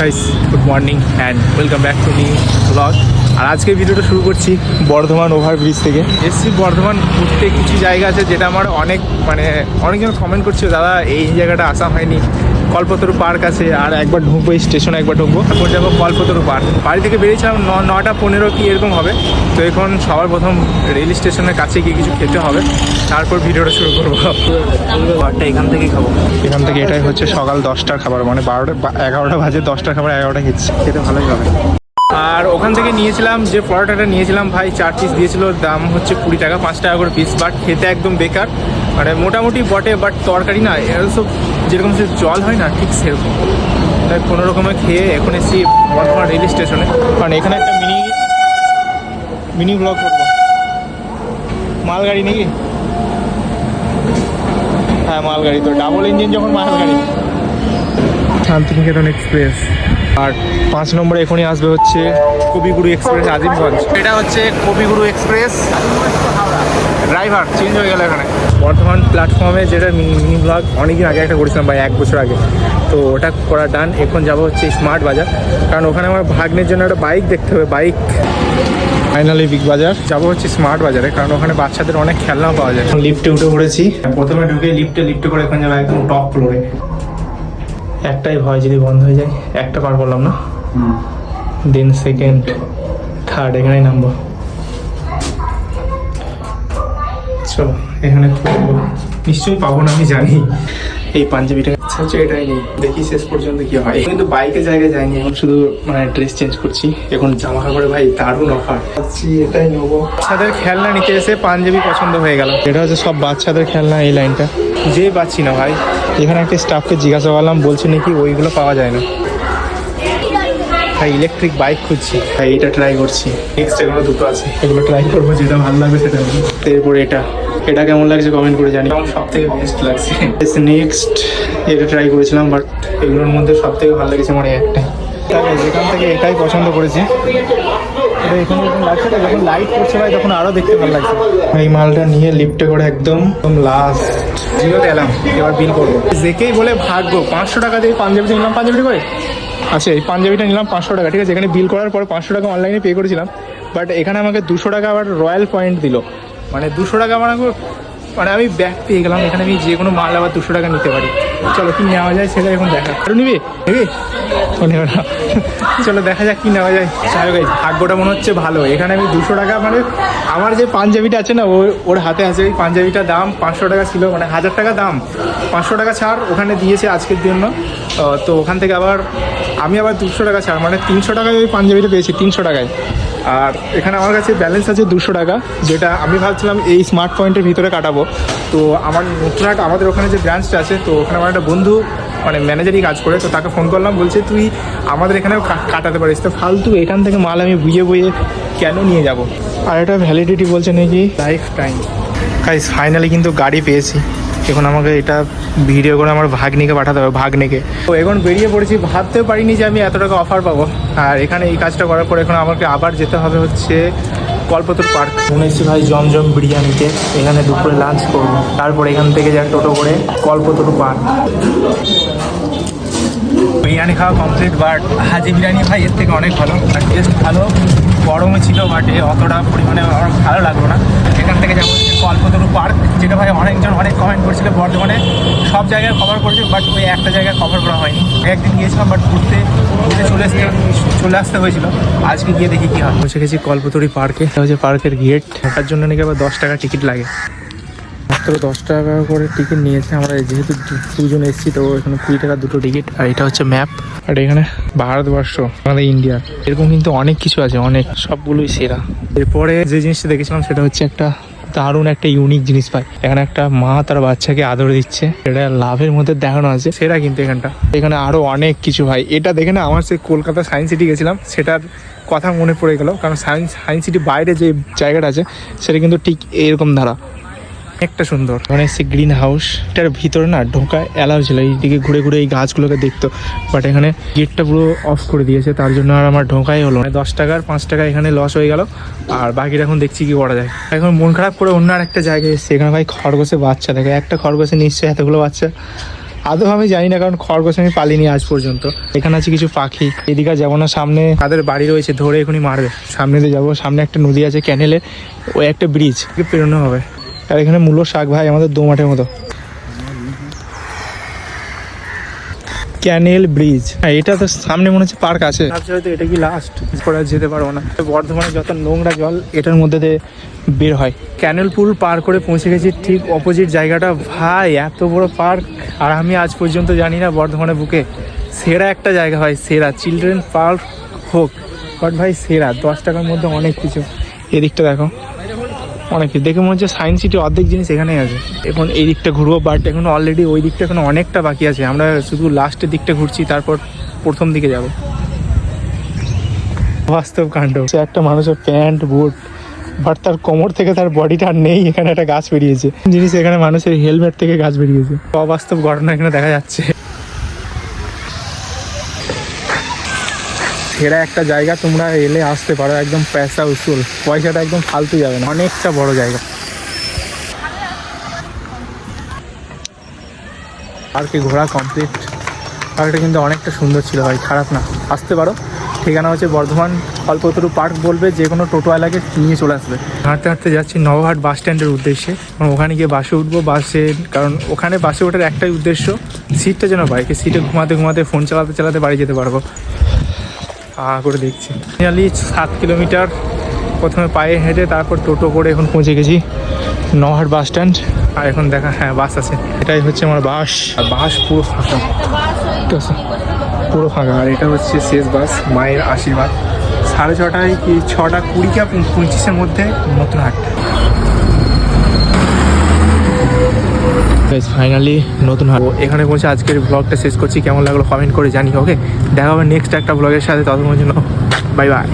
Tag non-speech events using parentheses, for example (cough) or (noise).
Guys good morning and welcome back to me blog আর আজকে ভিডিওটা শুরু করছি বর্ধমান ওভারব্রিজ থেকে। এসছি বর্ধমান ঘুরতে। কিছু জায়গা আছে যেটা আমার অনেক মানে অনেকজন কমেন্ট করছে, দাদা, এই জায়গাটা আসা হয়নি। কল্পতরু পার্ক আছে, আর একবার ঢুকবো, এই স্টেশনে একবার ঢুকবো। তারপর যাব কল্পতরু পার্ক। বাড়ি থেকে বেরিয়েছিলাম নটা পনেরো কি এরকম হবে। তো এখন সবার প্রথম রেল স্টেশনের কাছে গিয়ে কিছু খেতে হবে। তারপর ভিডিওটা শুরু করব। খাবারটা এখান থেকেই খাব। এখান থেকে এটাই হচ্ছে সকাল দশটার খাবার মানে বারোটা বা- এগারোটা বাজে দশটার খাবার এগারোটা খেয়েছি খেতে ভালোই হবে। আর ওখান থেকে নিয়েছিলাম যে পরোটাটা নিয়েছিলাম ভাই চার পিস দিয়েছিল দাম হচ্ছে কুড়ি টাকা পাঁচ টাকা করে পিস বাট খেতে একদম বেকার। মানে মোটামুটি বটে বাট তরকারি না এর সব যেরকম সে জল হয় না ঠিক সেরকম। তাই কোনো রকমে খেয়ে এখন এসেছি বর্ধমান রেল স্টেশনে কারণ এখানে একটা মিনি মিনি ব্লগ করব। মালগাড়ি নাকি? হ্যাঁ মালগাড়ি। তো ডাবল ইঞ্জিন যখন মালগাড়ি। শান্তিনিকেতন এক্সপ্রেস আর পাঁচ নম্বরে এখনই আসবে হচ্ছে কবিগুরু এক্সপ্রেস আজিমগঞ্জ। এটা হচ্ছে কবিগুরু এক্সপ্রেস ড্রাইভার চেঞ্জ হয়ে গেল এখানে। বর্ধমান প্ল্যাটফর্মে যেটা মিনি ব্লগ অনেকদিন আগে একটা করেছিলাম ভাই এক বছর আগে। তো ওটা করা ডান এখন যাব হচ্ছে স্মার্ট বাজার কারণ ওখানে আমার ভাগ্নের জন্য একটা বাইক দেখতে হবে বাইক ফাইনালি বিগ বাজার যাব হচ্ছে স্মার্ট বাজারে কারণ ওখানে বাচ্চাদের অনেক খেলনা পাওয়া যায়। এখন লিফটে উঠে পড়েছি। প্রথমে ঢুকে লিফটে লিফটে করে এখন যাব একদম টপ ফ্লোরে একটাই ভয় যদি বন্ধ হয়ে যায় একটা পার করলাম না। দেন সেকেন্ড থার্ড এখানেই নামবো। চলো এখানে খুলবো নিশ্চয়ই পাবো না আমি জানি। এই পাঞ্জাবিটা আচ্ছা হচ্ছে এটাই নেই। দেখি শেষ পর্যন্ত কি হয়। কিন্তু বাইকে জায়গায় যাইনি এখন শুধু মানে ড্রেস চেঞ্জ করছি। এখন জামা কাপড়ে ভাই দারুণ অফার ভাবছি এটাই নেব। বাচ্চাদের খেলনা নিতে এসে পাঞ্জাবি পছন্দ হয়ে গেল। এটা হচ্ছে সব বাচ্চাদের খেলনা এই লাইনটা। যেই পাচ্ছি না ভাই। এখানে একটা স্টাফকে জিজ্ঞাসা করলাম বলছে নাকি ওইগুলো পাওয়া যায় না। ভাই ইলেকট্রিক বাইক খুঁজছি। ভাই এটা ট্রাই করছি। নেক্সট এগুলো দুটো আছে। এগুলো ট্রাই করব যেটা ভালো লাগবে সেটা। এরপর এটা। এটা কেমন লাগছে কমেন্ট করে জানি আমার সব থেকে বেস্ট লাগছে নেক্সট এটা ট্রাই করেছিলাম বাট এগুলোর মধ্যে সব থেকে ভালো লেগেছে আমার এই একটা তাই যেখান থেকে এটাই পছন্দ করেছি। এটা এখানে যখন লাগছে যখন লাইট পড়ছে ভাই তখন আরও দেখতে ভালো লাগছে। এই মালটা নিয়ে লিফটে করে একদম একদম লাস্ট জিরোতে এলাম এবার বিল করব। যেকেই বলে ভাগ্য পাঁচশো টাকা দিয়ে পাঞ্জাবিটা নিলাম পাঞ্জাবিটা করে আচ্ছা এই পাঞ্জাবিটা নিলাম পাঁচশো টাকা ঠিক আছে? এখানে বিল করার পর পাঁচশো টাকা অনলাইনে পে করেছিলাম বাট এখানে আমাকে দুশো টাকা আবার রয়্যাল পয়েন্ট দিল। মানে দুশো টাকা আমাকে মানে আমি ব্যাগ পেয়ে গেলাম এখানে আমি যে কোনো মাল আবার দুশো টাকা নিতে পারি। চলো কি নেওয়া যায় সেটা এখন দেখা। আরও নিবি? নিবি? নেবে। (laughs) চলো দেখা যাক কি নেওয়া যায়। হোক, ভাগ্যটা মনে হচ্ছে ভালো। এখানে আমি দুশো টাকা মানে আমার যে পাঞ্জাবিটা আছে না ও ওর হাতে আছে ওই পাঞ্জাবিটার দাম পাঁচশো টাকা ছিল মানে হাজার টাকা দাম। পাঁচশো টাকা ছাড় ওখানে দিয়েছে আজকের জন্য। তো ওখান থেকে আবার আমি আবার দুশো টাকা ছাড় মানে তিনশো টাকায় ওই পাঞ্জাবিটা পেয়েছি তিনশো টাকায়। আর এখানে আমার কাছে ব্যালেন্স আছে দুশো টাকা যেটা আমি ভাবছিলাম এই স্মার্ট পয়েন্টের ভিতরে কাটাবো। তো আমার নতুন একটা আমাদের ওখানে যে ব্রাঞ্চটা আছে তো ওখানে আমার একটা বন্ধু মানে ম্যানেজারই কাজ করে তো তাকে ফোন করলাম বলছে তুই আমাদের এখানেও কাটাতে পারিস। তো ফালতু এখান থেকে মাল আমি বুঝে বুঝে কেন নিয়ে যাব? আর এটা ভ্যালিডিটি বলছে নাকি? লাইফ টাইম গাইস ফাইনালি কিন্তু গাড়ি পেয়েছি। এখন আমাকে এটা ভিডিও করে আমার ভাগ্নিকে পাঠাতে হবে, ভাগ্নিকে। তো এখন বেরিয়ে পড়েছি, ভাবতেও পারিনি যে আমি এত টাকা অফার পাবো। আর এখানে এই কাজটা করার পর এখন আমাকে আবার যেতে হবে হচ্ছে কল্পতর পার্ক মনে এসেছি ভাই জমজম বিরিয়ানিতে এখানে দুপুরে লাঞ্চ করব। তারপর এখান থেকে যা টোটো করে কল্পতরু পার্ক বিরিয়ানি খাওয়া কমপ্লিট বাট হাজি বিরিয়ানি ভাই এর থেকে অনেক ভালো, আর টেস্ট ভালো। গরমে ছিল বাট অতটা পরিমাণে আমার ভালো লাগল না। এখান থেকে যাব কল্পতরু পার্ক, যেটা ভাই অনেকজন অনেক কমেন্ট করছিল, বর্ধমানে সব জায়গায় কভার করেছে বাট ওই একটা জায়গায় কভার করা হয়নি। একদিন গিয়েছিলাম বাট ঘুরতে ঘুরতে চলে আসতে চলে আসতে হয়েছিল। আজকে গিয়ে দেখি কি হয়। বসে গেছি কল্পতরু পার্কে। হচ্ছে পার্কের গেট ঢোকার জন্য নাকি আবার দশ টাকা টিকিট লাগে। মাত্র দশ টাকা করে টিকিট নিয়েছে। আমরা যেহেতু দুজন এসেছি, তো এখানে কুড়ি টাকা দুটো টিকিট আর এটা হচ্ছে ম্যাপ আর এখানে ভারতবর্ষ, আমাদের ইন্ডিয়া এরকম কিন্তু অনেক কিছু আছে, অনেক। সবগুলোই সেরা। এরপরে যে জিনিসটা দেখেছিলাম, সেটা হচ্ছে একটা দারুণ একটা ইউনিক জিনিস পাই এখানে একটা মা তার বাচ্চাকে আদর দিচ্ছে। এটা লাভের মধ্যে দেখানো আছে। সেটা কিন্তু এখানটা। এখানে আরও অনেক কিছু ভাই। এটা দেখে না, আমার সেই কলকাতা সায়েন্স সিটি গেছিলাম। সেটার কথা মনে পড়ে গেল। কারণ সায়েন্স সায়েন্স সিটি বাইরে যে জায়গাটা আছে, সেটা কিন্তু ঠিক এরকম ধারা। একটা সুন্দর। মানে এসছে গ্রিন হাউস এটার ভিতরে না ঢোকা অ্যালাউ ছিল এইদিকে ঘুরে ঘুরে এই গাছগুলোকে দেখতো। বাট এখানে গেটটা পুরো অফ করে দিয়েছে তার জন্য আর আমার ঢোকাই হলো না। দশ টাকার পাঁচ টাকা এখানে লস হয়ে গেল। আর বাকিটা এখন দেখছি কি করা যায়। এখন মন খারাপ করে অন্য আর একটা জায়গায় এসছে। এখানে ভাই খরগোশে বাচ্চা দেখে একটা খরগোশে নিশ্চয়ই এতগুলো বাচ্চা। আদৌ আমি জানি না কারণ খরগোশ আমি পালিনি আজ পর্যন্ত। এখানে আছে কিছু পাখি। এদিকে যাব না সামনে তাদের বাড়ি রয়েছে ধরে এখনই মারবে। সামনে দিয়ে যাব সামনে একটা নদী আছে ক্যানেলে ওই একটা ব্রিজ পেরোনো হবে। আর এখানে মূল শাক ভাই, আমাদের দোমাঠের মতো। Canal bridge. হ্যাঁ এটা তো সামনে মনে হচ্ছে পার্ক আছে। এটা কি লাস্ট আর যেতে পারব না। বর্ধমানে যত নোংরা জল, এটার মধ্যে দিয়ে বের হয়। ক্যানেল পুল পার করে পৌঁছে গেছি ঠিক অপোজিট জায়গাটা। ভাই, এত বড় পার্ক। আর আমি আজ পর্যন্ত জানি না বর্ধমানের বুকে। সেরা একটা জায়গা হয় সেরা। চিলড্রেন পার্ক হোক বাট ভাই সেরা। দশ টাকার মধ্যে অনেক কিছু। এদিকটা দেখো। অনেক দেখে মনে হচ্ছে সায়েন্স সিটি অর্ধেক জিনিস এখানেই আছে। এখন এই দিকটা ঘুরবো বাট এখন অলরেডি ওই দিকটা এখন অনেকটা বাকি আছে। আমরা শুধু লাস্টের দিকটা ঘুরছি, তারপর প্রথম দিকে যাব। বাস্তব কাণ্ড। সে একটা মানুষের প্যান্ট, বুট বাট তার কোমর থেকে তার বডিটা আর নেই, এখানে একটা গাছ বেরিয়েছে। জিনিস এখানে মানুষের হেলমেট থেকে গাছ বেরিয়েছে। অবাস্তব ঘটনা এখানে দেখা যাচ্ছে। সেরা একটা জায়গা তোমরা এলে আসতে পারো, একদম পয়সা উসুল। পয়সাটা একদম ফালতু যাবে না, অনেকটা বড় জায়গা। পার্কে ঘোরা কমপ্লিট পার্কটা কিন্তু অনেকটা সুন্দর ছিল ভাই, খারাপ না। আসতে পারো। ঠিকানা হচ্ছে বর্ধমান কল্পতরু পার্ক বলবে, যে কোনো টোটোওয়ালাকে নিয়ে চলে আসবে। হাঁটতে হাঁটতে যাচ্ছি নবহাট বাস স্ট্যান্ডের উদ্দেশ্যে। কারণ ওখানে গিয়ে বাসে উঠবো, বাসে, কারণ ওখানে বাসে ওঠার একটাই উদ্দেশ্য সিটটা যেন বাইকে সিটে ঘুমাতে ঘুমাতে ফোন চালাতে চালাতে বাড়ি যেতে পারব। আ করে দেখছি। ফাইনালি সাত কিলোমিটার প্রথমে পায়ে হেঁটে তারপর টোটো করে এখন পৌঁছে গেছি নহাট বাস স্ট্যান্ড। আর এখন দেখা হ্যাঁ বাস আছে। এটাই হচ্ছে আমার বাস। আর বাস পুরো ফাঁকা। ঠিক আছে? পুরো ফাঁকা। আর এটা হচ্ছে শেষ বাস, মায়ের আশীর্বাদ। সাড়ে ছটায় কি, ছটা কুড়ি কা পঁচিশের মধ্যে নতুন হাট। ফাইনালি নতুন হাট। এখানে পৌঁছে আজকের ব্লগটা শেষ করছি। কেমন লাগল কমেন্ট করে জানি ওকে দেখা হবে নেক্সট একটা ব্লগের সাথে। ততক্ষণ জন্য বাই বাই